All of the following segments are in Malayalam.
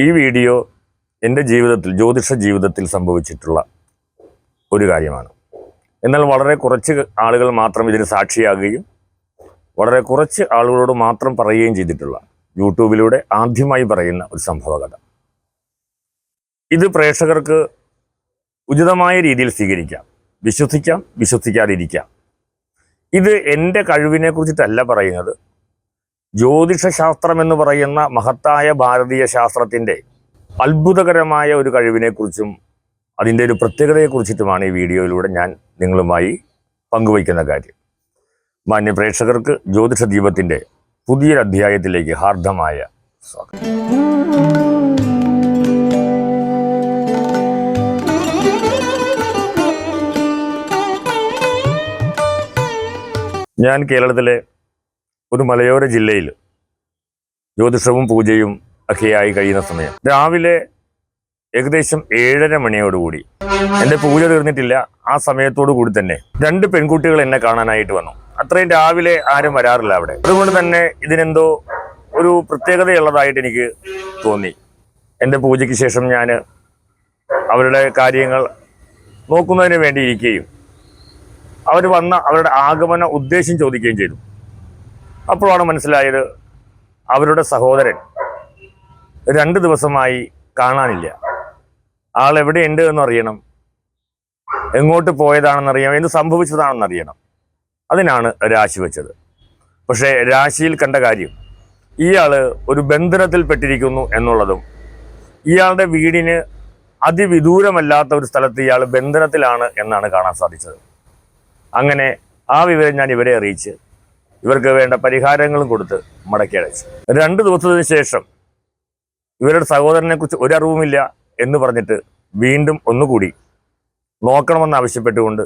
ഈ വീഡിയോ എന്റെ ജീവിതത്തിൽ ജ്യോതിഷ ജീവിതത്തിൽ സംഭവിച്ചിട്ടുള്ള ഒരു കാര്യമാണ്. എന്നാൽ വളരെ കുറച്ച് ആളുകൾ മാത്രം ഇതിന് സാക്ഷിയാകുകയും വളരെ കുറച്ച് ആളുകളോട് മാത്രം പറയുകയും ചെയ്തിട്ടുള്ള യൂട്യൂബിലൂടെ ആദ്യമായി പറയുന്ന ഒരു സംഭവ കഥ ഇത് പ്രേക്ഷകർക്ക് ഉചിതമായ രീതിയിൽ സ്വീകരിക്കാം. വിശ്വസിക്കാം വിശ്വസിക്കാതിരിക്കാം. ഇത് എന്റെ കഴിവിനെ കുറിച്ചിട്ടല്ല പറയുന്നത്. ജ്യോതിഷശാസ്ത്രം എന്ന് പറയുന്ന മഹത്തായ ഭാരതീയ ശാസ്ത്രത്തിന്റെ അത്ഭുതകരമായ ഒരു കഴിവിനെക്കുറിച്ചും അതിന്റെ ഒരു പ്രത്യേകതയെക്കുറിച്ചിട്ടുമാണ് ഈ വീഡിയോയിലൂടെ ഞാൻ നിങ്ങളുമായി പങ്കുവയ്ക്കുന്ന കാര്യം. മാന്യ പ്രേക്ഷകർക്ക് ജ്യോതിഷ ദീപത്തിന്റെ പുതിയൊരു അധ്യായത്തിലേക്ക് ഹാർദമായ സ്വാഗതം. ഞാൻ കേരളത്തിലെ ഒരു മലയോര ജില്ലയിൽ ജ്യോതിഷവും പൂജയും ഒക്കെയായി കഴിയുന്ന സമയം. രാവിലെ ഏകദേശം ഏഴര മണിയോടുകൂടി. എന്റെ പൂജ തീർന്നിട്ടില്ല. ആ സമയത്തോടു കൂടി തന്നെ രണ്ട് പെൺകുട്ടികൾ എന്നെ കാണാനായിട്ട് വന്നു. അത്രയും രാവിലെ ആരും വരാറില്ല അവിടെ. അതുകൊണ്ട് തന്നെ ഇതിനെന്തോ ഒരു പ്രത്യേകതയുള്ളതായിട്ട് എനിക്ക് തോന്നി. എന്റെ പൂജയ്ക്ക് ശേഷം ഞാൻ അവരുടെ കാര്യങ്ങൾ നോക്കുന്നതിന് വേണ്ടി ഇരിക്കുകയും അവർ വന്ന അവരുടെ ആഗമന ഉദ്ദേശം ചോദിക്കുകയും ചെയ്തു. അപ്പോഴാണ് മനസ്സിലായത് അവരുടെ സഹോദരൻ രണ്ട് ദിവസമായി കാണാനില്ല. ആൾ എവിടെയുണ്ട് എന്നറിയണം എങ്ങോട്ട് പോയതാണെന്നറിയണം എന്ത് സംഭവിച്ചതാണെന്നറിയണം. അതിനാണ് രാശി വെച്ചത്. പക്ഷേ രാശിയിൽ കണ്ട കാര്യം ഇയാൾ ഒരു ബന്ധനത്തിൽപ്പെട്ടിരിക്കുന്നു എന്നുള്ളതും ഇയാളുടെ വീടിന് അതിവിദൂരമല്ലാത്ത ഒരു സ്ഥലത്ത് ഇയാൾ ബന്ധനത്തിലാണ് എന്നാണ് കാണാൻ സാധിച്ചത്. അങ്ങനെ ആ വിവരം ഞാൻ ഇവരെ അറിയിച്ച് ഇവർക്ക് വേണ്ട പരിഹാരങ്ങളും കൊടുത്ത് മടക്കി അയച്ചു. രണ്ട് ദിവസത്തിന് ശേഷം ഇവരുടെ സഹോദരനെ കുറിച്ച് ഒരറിവുമില്ല എന്ന് പറഞ്ഞിട്ട് വീണ്ടും ഒന്നുകൂടി നോക്കണമെന്ന് ആവശ്യപ്പെട്ടുകൊണ്ട്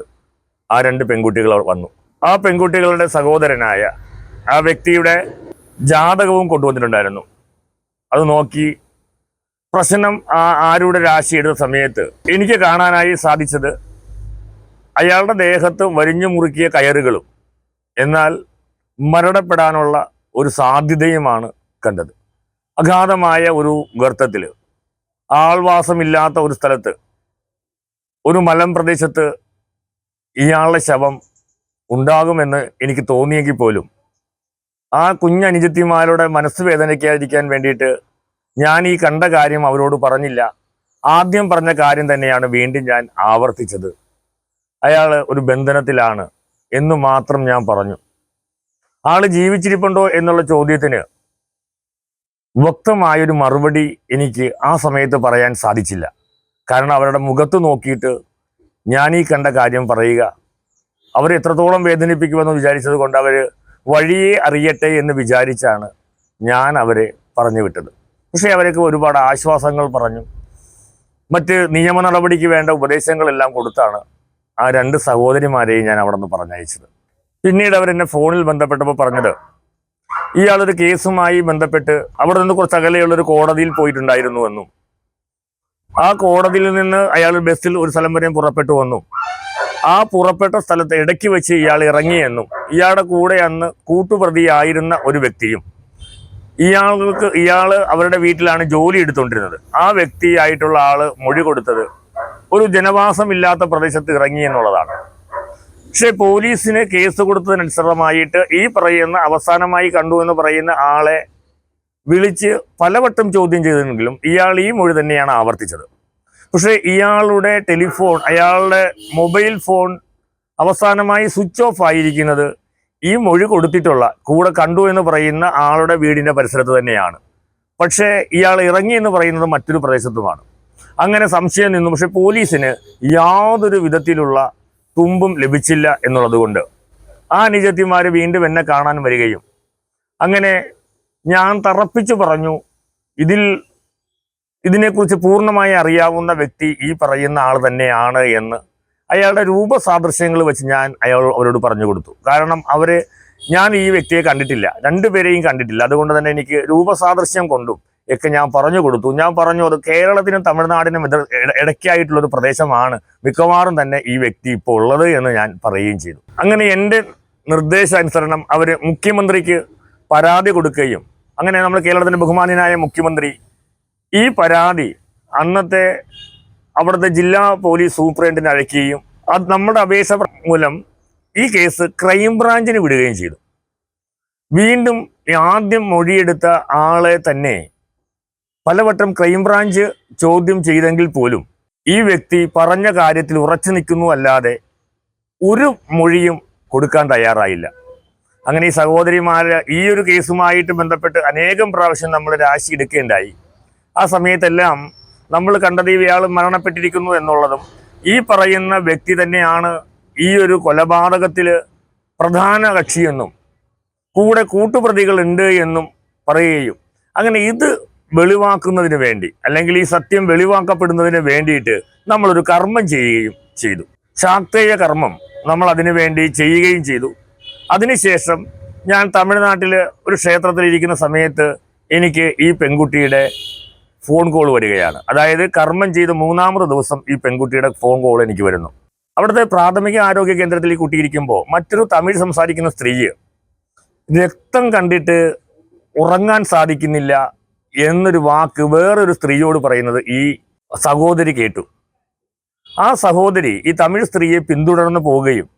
ആ രണ്ട് പെൺകുട്ടികൾ വന്നു. ആ പെൺകുട്ടികളുടെ സഹോദരനായ ആ വ്യക്തിയുടെ ജാതകവും കൊണ്ടുവന്നിട്ടുണ്ടായിരുന്നു. അത് നോക്കി പ്രശ്നം ആ ആരുടെ രാശി എടുത്ത സമയത്ത് എനിക്ക് കാണാനായി സാധിച്ചത് അയാളുടെ ദേഹത്ത് വരിഞ്ഞു മുറുക്കിയ കയറുകളും. എന്നാൽ മരണപ്പെടാനുള്ള ഒരു സാധ്യതയുമാണ് കണ്ടത്. അഗാധമായ ഒരു ഗർത്തത്തിൽ ആൾവാസമില്ലാത്ത ഒരു സ്ഥലത്ത് ഒരു മലം പ്രദേശത്ത് ഇയാളുടെ ശവം ഉണ്ടാകുമെന്ന് എനിക്ക് തോന്നിയെങ്കിൽ പോലും ആ കുഞ്ഞനുജത്തിമാരുടെ മനസ്സ് വേദനിക്കാതിരിക്കാൻ വേണ്ടിയിട്ട് ഞാൻ ഈ കണ്ട കാര്യം അവരോട് പറഞ്ഞില്ല. ആദ്യം പറഞ്ഞ കാര്യം തന്നെയാണ് വീണ്ടും ഞാൻ ആവർത്തിച്ചത്. അയാൾ ഒരു ബന്ധനത്തിലാണ് എന്ന് മാത്രം ഞാൻ പറഞ്ഞു. ആൾ ജീവിച്ചിരിപ്പുണ്ടോ എന്നുള്ള ചോദ്യത്തിന് വ്യക്തമായൊരു മറുപടി എനിക്ക് ആ സമയത്ത് പറയാൻ സാധിച്ചില്ല. കാരണം അവരുടെ മുഖത്ത് നോക്കിയിട്ട് ഞാൻ ഈ കണ്ട കാര്യം പറയുക അവർ എത്രത്തോളം വേദനിപ്പിക്കുമെന്ന് വിചാരിച്ചത് കൊണ്ട് അവർ വഴിയെ അറിയട്ടെ എന്ന് വിചാരിച്ചാണ് ഞാൻ അവരെ പറഞ്ഞു വിട്ടത്. പക്ഷേ അവരൊക്കെ ഒരുപാട് ആശ്വാസങ്ങൾ പറഞ്ഞു. മറ്റ് നിയമ നടപടിക്ക് വേണ്ട ഉപദേശങ്ങളെല്ലാം കൊടുത്താണ് ആ രണ്ട് സഹോദരിമാരെയും ഞാൻ അവിടെ നിന്ന് പറഞ്ഞയച്ചത്. പിന്നീട് അവരെന്നെ ഫോണിൽ ബന്ധപ്പെട്ടപ്പോൾ പറഞ്ഞത് ഇയാളൊരു കേസുമായി ബന്ധപ്പെട്ട് അവിടെ നിന്ന് കുറച്ച് അകലെയുള്ള ഒരു കോടതിയിൽ പോയിട്ടുണ്ടായിരുന്നു എന്നും ആ കോടതിയിൽ നിന്ന് അയാൾ ബസ്സിൽ ഒരു സ്ഥലം വരെയും പുറപ്പെട്ടു വന്നു. ആ പുറപ്പെട്ട സ്ഥലത്ത് ഇടയ്ക്ക് വെച്ച് ഇയാൾ ഇറങ്ങിയെന്നും ഇയാളുടെ കൂടെ അന്ന് കൂട്ടുപ്രതിയായിരുന്ന ഒരു വ്യക്തിയും ഇയാൾക്ക് ഇയാൾ അവരുടെ വീട്ടിലാണ് ജോലി എടുത്തുകൊണ്ടിരുന്നത്. ആ വ്യക്തിയായിട്ടുള്ള ആൾ മൊഴി കൊടുത്തത് ഒരു ജനവാസമില്ലാത്ത പ്രദേശത്ത് ഇറങ്ങി എന്നുള്ളതാണ്. പക്ഷേ പോലീസിന് കേസ് കൊടുത്തതിനനുസൃതമായിട്ട് ഈ പറയുന്ന അവസാനമായി കണ്ടു എന്ന് പറയുന്ന ആളെ വിളിച്ച് പലവട്ടം ചോദ്യം ചെയ്തെങ്കിലും ഇയാൾ ഈ മൊഴി തന്നെയാണ് ആവർത്തിച്ചത്. പക്ഷേ ഇയാളുടെ ടെലിഫോൺ അയാളുടെ മൊബൈൽ ഫോൺ അവസാനമായി സ്വിച്ച് ഓഫ് ആയിരിക്കുന്നത് ഈ മൊഴി കൊടുത്തിട്ടുള്ള കൂടെ കണ്ടു എന്ന് പറയുന്ന ആളുടെ വീടിന്റെ പരിസരത്ത് തന്നെയാണ്. പക്ഷേ ഇയാൾ ഇറങ്ങി എന്ന് പറയുന്നത് മറ്റൊരു പ്രദേശത്തുമാണ്. അങ്ങനെ സംശയം നിന്നു. പക്ഷേ പോലീസിന് യാതൊരു വിധത്തിലുള്ള തുമ്പും ലഭിച്ചില്ല എന്നുള്ളതുകൊണ്ട് ആ അനുജത്തിമാർ വീണ്ടും എന്നെ കാണാൻ വരികയും. അങ്ങനെ ഞാൻ തറപ്പിച്ചു പറഞ്ഞു ഇതിൽ ഇതിനെക്കുറിച്ച് പൂർണമായി അറിയാവുന്ന വ്യക്തി ഈ പറയുന്ന ആൾ തന്നെയാണ് എന്ന് അയാളുടെ രൂപസാദൃശ്യങ്ങൾ വെച്ച് ഞാൻ അയാൾ അവരോട് പറഞ്ഞു കൊടുത്തു. കാരണം അവർ ഞാൻ ഈ വ്യക്തിയെ കണ്ടിട്ടില്ല രണ്ടുപേരെയും കണ്ടിട്ടില്ല. അതുകൊണ്ട് തന്നെ എനിക്ക് രൂപസാദൃശ്യം കൊണ്ടും ഒക്കെ ഞാൻ പറഞ്ഞു കൊടുത്തു. ഞാൻ പറഞ്ഞു അത് കേരളത്തിനും തമിഴ്നാടിനും ഇട- ഇട- ഇടയ്ക്കായിട്ടുള്ള ഒരു പ്രദേശമാണ് മിക്കവാറും തന്നെ ഈ വ്യക്തി ഇപ്പോൾ ഉള്ളത് എന്ന് ഞാൻ പറയുകയും ചെയ്തു. അങ്ങനെ എന്റെ നിർദ്ദേശാനുസരണം അവർ മുഖ്യമന്ത്രിക്ക് പരാതി കൊടുക്കുകയും അങ്ങനെ നമ്മൾ കേരളത്തിന്റെ ബഹുമാന്യനായ മുഖ്യമന്ത്രി ഈ പരാതി അന്നത്തെ അവിടുത്തെ ജില്ലാ പോലീസ് സൂപ്രണ്ടിനെ അയക്കുകയും അത് നമ്മുടെ അപേക്ഷ മൂലം ഈ കേസ് ക്രൈംബ്രാഞ്ചിന് വിടുകയും ചെയ്തു. വീണ്ടും ആദ്യം മൊഴിയെടുത്ത ആളെ തന്നെ പലവട്ടം ക്രൈംബ്രാഞ്ച് ചോദ്യം ചെയ്തെങ്കിൽ പോലും ഈ വ്യക്തി പറഞ്ഞ കാര്യത്തിൽ ഉറച്ചു നിൽക്കുന്നു അല്ലാതെ ഒരു മൊഴിയും കൊടുക്കാൻ തയ്യാറായില്ല. അങ്ങനെ ഈ സഹോദരിമാര് ഈ ഒരു കേസുമായിട്ട് ബന്ധപ്പെട്ട് അനേകം പ്രാവശ്യം നമ്മൾ രാശി എടുക്കേണ്ടായി. ആ സമയത്തെല്ലാം നമ്മൾ കണ്ടത് ഇയാൾ മരണപ്പെട്ടിരിക്കുന്നു എന്നുള്ളതും ഈ പറയുന്ന വ്യക്തി തന്നെയാണ് ഈ ഒരു കൊലപാതകത്തിൽ പ്രധാന കക്ഷിയെന്നും കൂടെ കൂട്ടുപ്രതികളുണ്ട് എന്നും പറയുകയും. അങ്ങനെ ഇത് വെളിവാക്കുന്നതിന് വേണ്ടി അല്ലെങ്കിൽ ഈ സത്യം വെളിവാക്കപ്പെടുന്നതിന് വേണ്ടിയിട്ട് നമ്മളൊരു കർമ്മം ചെയ്യുകയും ചെയ്തു. ശാക്തേയ കർമ്മം നമ്മൾ അതിനു വേണ്ടി ചെയ്യുകയും ചെയ്തു. അതിനുശേഷം ഞാൻ തമിഴ്നാട്ടിൽ ഒരു ക്ഷേത്രത്തിൽ ഇരിക്കുന്ന സമയത്ത് എനിക്ക് ഈ പെൺകുട്ടിയുടെ ഫോൺ കോൾ വരികയാണ്. അതായത് കർമ്മം ചെയ്ത് മൂന്നാമത് ദിവസം ഈ പെൺകുട്ടിയുടെ ഫോൺ കോൾ എനിക്ക് വരുന്നു. അവിടുത്തെ പ്രാഥമിക ആരോഗ്യ കേന്ദ്രത്തിൽ ഈ കുട്ടി ഇരിക്കുമ്പോൾ മറ്റൊരു തമിഴ് സംസാരിക്കുന്ന സ്ത്രീ രക്തം കണ്ടിട്ട് ഉറങ്ങാൻ സാധിക്കുന്നില്ല എന്നൊരു വാക്ക് വേറൊരു സ്ത്രീയോട് പറയുന്നത് ഈ സഹോദരി കേട്ടു. ആ സഹോദരി ഈ തമിഴ് സ്ത്രീയെ പിന്തുടർന്ന് പോവുകയും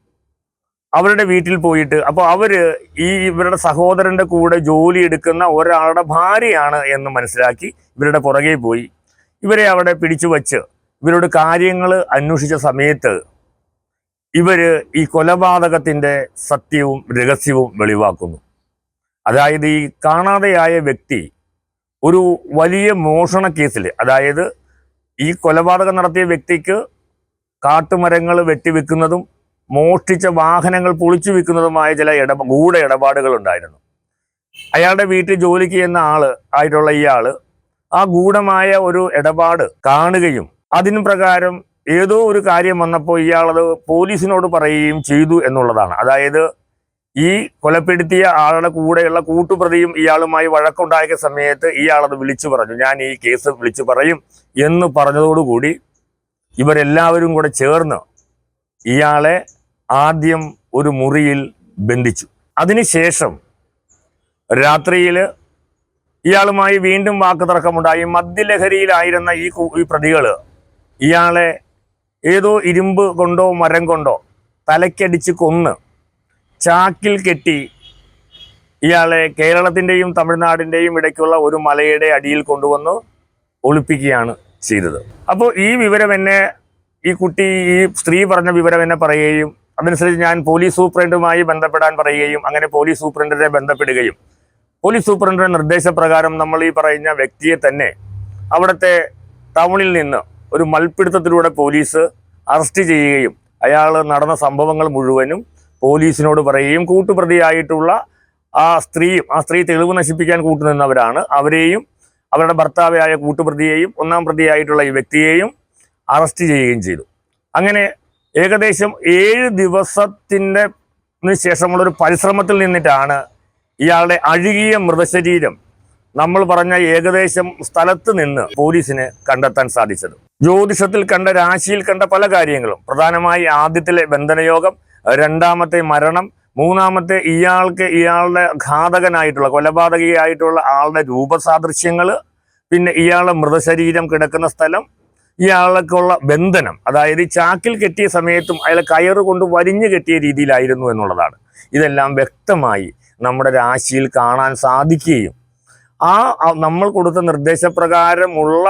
അവരുടെ വീട്ടിൽ പോയിട്ട് അപ്പോൾ അവർ ഈ ഇവരുടെ സഹോദരന്റെ കൂടെ ജോലി എടുക്കുന്ന ഒരാളുടെ ഭാര്യയാണ് എന്ന് മനസ്സിലാക്കി ഇവരുടെ പുറകെ പോയി. ഇവരെ അവിടെ പിടിച്ചു വച്ച് ഇവരോട് കാര്യങ്ങൾ അന്വേഷിച്ച സമയത്ത് ഇവർ ഈ കൊലപാതകത്തിന്റെ സത്യവും രഹസ്യവും വെളിവാക്കുന്നു. അതായത് ഈ കാണാതെയായ വ്യക്തി ഒരു വലിയ മോഷണ കേസിൽ അതായത് ഈ കൊലപാതകം നടത്തിയ വ്യക്തിക്ക് കാട്ടുമരങ്ങൾ വെട്ടിവെക്കുന്നതും മോഷ്ടിച്ച വാഹനങ്ങൾ പൊളിച്ചു വെക്കുന്നതുമായ ചില ഇട ഗൂഢ ഇടപാടുകൾ ഉണ്ടായിരുന്നു. അയാളുടെ വീട്ടിൽ ജോലിക്ക് ചെയ്യുന്ന ആൾ ആയിട്ടുള്ള ഇയാൾ ആ ഗൂഢമായ ഒരു ഇടപാട് കാണുകയും അതിന് പ്രകാരം ഏതോ ഒരു കാര്യം വന്നപ്പോൾ ഇയാളത് പോലീസിനോട് പറയുകയും ചെയ്തു എന്നുള്ളതാണ്. അതായത് ഈ കൊലപ്പെടുത്തിയ ആളുടെ കൂടെയുള്ള കൂട്ടുപ്രതിയും ഇയാളുമായി വഴക്കുണ്ടായ സമയത്ത് ഇയാളത് വിളിച്ചു പറഞ്ഞു. ഞാൻ ഈ കേസ് വിളിച്ചു പറയും എന്ന് പറഞ്ഞതോടുകൂടി ഇവരെല്ലാവരും കൂടെ ചേർന്ന് ഇയാളെ ആദ്യം ഒരു മുറിയിൽ ബന്ധിച്ചു. അതിനുശേഷം രാത്രിയിൽ ഇയാളുമായി വീണ്ടും വാക്ക് തർക്കമുണ്ടായി മദ്യലഹരിയിലായിരുന്ന ഈ പ്രതികൾ ഇയാളെ ഏതോ ഇരുമ്പ് കൊണ്ടോ മരം കൊണ്ടോ തലയ്ക്കടിച്ച് കൊന്ന് ചാക്കിൽ കെട്ടി ഇയാളെ കേരളത്തിന്റെയും തമിഴ്നാടിന്റെയും ഇടയ്ക്കുള്ള ഒരു മലയുടെ അടിയിൽ കൊണ്ടുവന്ന് ഒളിപ്പിക്കുകയാണ് ചെയ്തത്. അപ്പോൾ ഈ വിവരം എന്നെ ഈ കുട്ടി ഈ സ്ത്രീ പറഞ്ഞ വിവരം എന്നെ പറയുകയും അതനുസരിച്ച് ഞാൻ പോലീസ് സൂപ്രണ്ടുമായി ബന്ധപ്പെടാൻ പറയുകയും അങ്ങനെ പോലീസ് സൂപ്രണ്ടിനെ ബന്ധപ്പെടുകയും പോലീസ് സൂപ്രണ്ടിന്റെ നിർദ്ദേശപ്രകാരം നമ്മൾ ഈ പറയുന്ന വ്യക്തിയെ തന്നെ അവിടുത്തെ ടൗണിൽ നിന്ന് ഒരു മൽപ്പിടുത്തത്തിലൂടെ പോലീസ് അറസ്റ്റ് ചെയ്യുകയും അയാൾ നടന്ന സംഭവങ്ങൾ മുഴുവനും പോലീസിനോട് പറയുകയും കൂട്ടുപ്രതിയായിട്ടുള്ള ആ സ്ത്രീയും ആ സ്ത്രീ തെളിവ് നശിപ്പിക്കാൻ കൂട്ടുനിന്നവരാണ് അവരെയും അവരുടെ ഭർത്താവായ കൂട്ടുപ്രതിയെയും ഒന്നാം പ്രതിയായിട്ടുള്ള ഈ വ്യക്തിയെയും അറസ്റ്റ് ചെയ്യുകയും ചെയ്തു. അങ്ങനെ ഏകദേശം ഏഴ് ദിവസത്തിന്റെ ശേഷമുള്ളൊരു പരിശ്രമത്തിൽ നിന്നിട്ടാണ് ഇയാളുടെ അഴുകിയ മൃതശരീരം നമ്മൾ പറഞ്ഞ ഏകദേശം സ്ഥലത്ത് നിന്ന് പോലീസിന് കണ്ടെത്താൻ സാധിച്ചത്. ജ്യോതിഷത്തിൽ കണ്ട രാശിയിൽ കണ്ട പല കാര്യങ്ങളും. പ്രധാനമായി ആദ്യത്തിലെ ബന്ധനയോഗം രണ്ടാമത്തെ മരണം മൂന്നാമത്തെ ഇയാൾക്ക് ഇയാളുടെ ഘാതകനായിട്ടുള്ള കൊലപാതകയായിട്ടുള്ള ആളുടെ രൂപസാദൃശ്യങ്ങൾ പിന്നെ ഇയാളുടെ മൃതശരീരം കിടക്കുന്ന സ്ഥലം ഇയാൾക്കുള്ള ബന്ധനം. അതായത് ചാക്കിൽ കെട്ടിയ സമയത്തും അയാളെ കയറ് കൊണ്ട് വരിഞ്ഞു കെട്ടിയ രീതിയിലായിരുന്നു എന്നുള്ളതാണ്. ഇതെല്ലാം വ്യക്തമായി നമ്മുടെ രാശിയിൽ കാണാൻ സാധിക്കുകയും ആ നമ്മൾ കൊടുത്ത നിർദ്ദേശപ്രകാരമുള്ള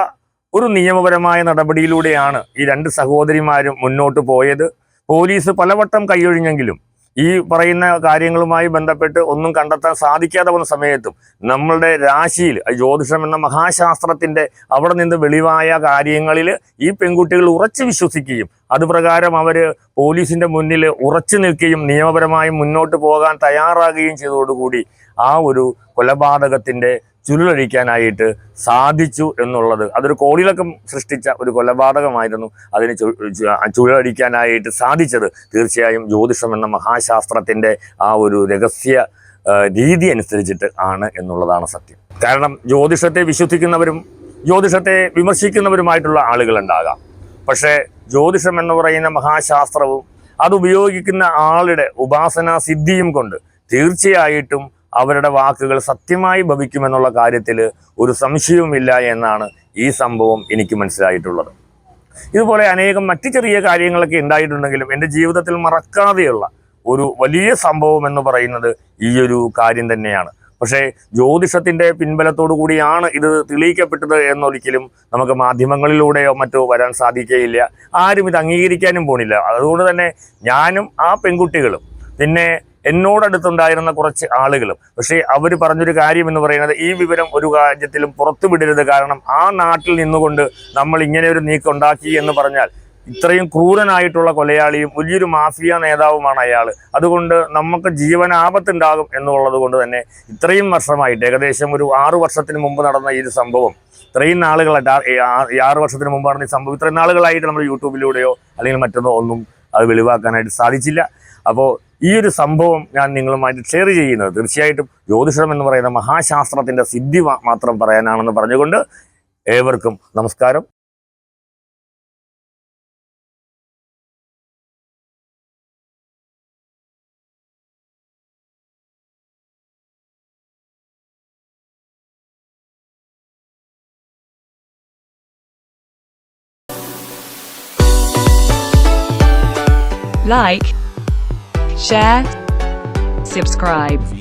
ഒരു നിയമപരമായ നടപടിയിലൂടെയാണ് ഈ രണ്ട് സഹോദരിമാരും മുന്നോട്ട് പോയത്. പോലീസ് പലവട്ടം കൈയൊഴിഞ്ഞെങ്കിലും ഈ പറയുന്ന കാര്യങ്ങളുമായി ബന്ധപ്പെട്ട് ഒന്നും കണ്ടെത്താൻ സാധിക്കാതെ വന്ന സമയത്തും നമ്മളുടെ രാശിയിൽ ജ്യോതിഷം എന്ന മഹാശാസ്ത്രത്തിന്റെ അവിടെ നിന്ന് വെളിവായ കാര്യങ്ങളിൽ ഈ പെൺകുട്ടികൾ ഉറച്ചു വിശ്വസിക്കുകയും അതുപ്രകാരം അവർ പോലീസിന്റെ മുന്നിൽ ഉറച്ചു നിൽക്കുകയും നിയമപരമായി മുന്നോട്ട് പോകാൻ തയ്യാറാകുകയും ചെയ്തതോടുകൂടി ആ ഒരു കൊലപാതകത്തിന്റെ ചുരുളഴിക്കാനായിട്ട് സാധിച്ചു എന്നുള്ളത്. അതൊരു കോടിയിലക്കം സൃഷ്ടിച്ച ഒരു കൊലപാതകമായിരുന്നു അതിന് ചുഴലടിക്കാനായിട്ട് സാധിച്ചത്. തീർച്ചയായും ജ്യോതിഷം എന്ന മഹാശാസ്ത്രത്തിന്റെ ആ ഒരു രഹസ്യ രീതി അനുസരിച്ചിട്ട് ആണ് എന്നുള്ളതാണ് സത്യം. കാരണം ജ്യോതിഷത്തെ വിശ്വസിക്കുന്നവരും ജ്യോതിഷത്തെ വിമർശിക്കുന്നവരുമായിട്ടുള്ള ആളുകളുണ്ടാകാം പക്ഷേ ജ്യോതിഷം എന്ന് പറയുന്ന മഹാശാസ്ത്രവും അത് ഉപയോഗിക്കുന്ന ആളുടെ ഉപാസനാ സിദ്ധിയും കൊണ്ട് തീർച്ചയായിട്ടും അവരുടെ വാക്കുകൾ സത്യമായി ഭവിക്കുമെന്നുള്ള കാര്യത്തിൽ ഒരു സംശയവുമില്ല എന്നാണ് ഈ സംഭവം എനിക്ക് മനസ്സിലായിട്ടുള്ളത്. ഇതുപോലെ അനേകം മറ്റു ചെറിയ കാര്യങ്ങളൊക്കെ ഉണ്ടായിട്ടുണ്ടെങ്കിലും എന്റെ ജീവിതത്തിൽ മറക്കാതെയുള്ള ഒരു വലിയ സംഭവം എന്ന് പറയുന്നത് ഈ ഒരു കാര്യം തന്നെയാണ്. പക്ഷേ ജ്യോതിഷത്തിന്റെ പിൻബലത്തോടു കൂടിയാണ് ഇത് തെളിയിക്കപ്പെട്ടത് എന്നൊരിക്കലും നമുക്ക് മാധ്യമങ്ങളിലൂടെയോ മറ്റോ വരാൻ സാധിക്കുകയില്ല. ആരും ഇത് അംഗീകരിക്കാനും പോണില്ല. അതുകൊണ്ട് തന്നെ ഞാനും ആ പെൺകുട്ടികളും പിന്നെ എന്നോടടുത്തുണ്ടായിരുന്ന കുറച്ച് ആളുകളും. പക്ഷേ അവർ പറഞ്ഞൊരു കാര്യം എന്ന് പറയുന്നത് ഈ വിവരം ഒരു രാജ്യത്തിലും പുറത്തു വിടരുത്. കാരണം ആ നാട്ടിൽ നിന്നുകൊണ്ട് നമ്മൾ ഇങ്ങനെ ഒരു നീക്കം ഉണ്ടാക്കി എന്ന് പറഞ്ഞാൽ ഇത്രയും ക്രൂരനായിട്ടുള്ള കൊലയാളിയും വലിയൊരു മാഫിയ നേതാവുമാണ് അയാൾ അതുകൊണ്ട് നമുക്ക് ജീവനാപത്തുണ്ടാകും എന്നുള്ളത് കൊണ്ട് തന്നെ ഇത്രയും വർഷമായിട്ട് ഏകദേശം ഒരു ആറു വർഷത്തിന് മുമ്പ് നടന്ന ഈ സംഭവം ഇത്രയും നാളുകളായിട്ട് ആറ് വർഷത്തിന് മുമ്പ് നടന്ന ഈ സംഭവം ഇത്രയും നാളുകളായിട്ട് നമ്മൾ യൂട്യൂബിലൂടെയോ അല്ലെങ്കിൽ മറ്റൊന്നോ ഒന്നും അത് വെളിവാക്കാനായിട്ട് സാധിച്ചില്ല. അപ്പോൾ ഈ ഒരു സംഭവം ഞാൻ നിങ്ങളുമായിട്ട് ഷെയർ ചെയ്യുന്നത്. തീർച്ചയായിട്ടും ജ്യോതിഷം എന്ന് പറയുന്ന മഹാശാസ്ത്രത്തിന്റെ സിദ്ധി മാത്രം പറയാനാണെന്ന് പറഞ്ഞുകൊണ്ട് ഏവർക്കും നമസ്കാരം. Like, share, subscribe.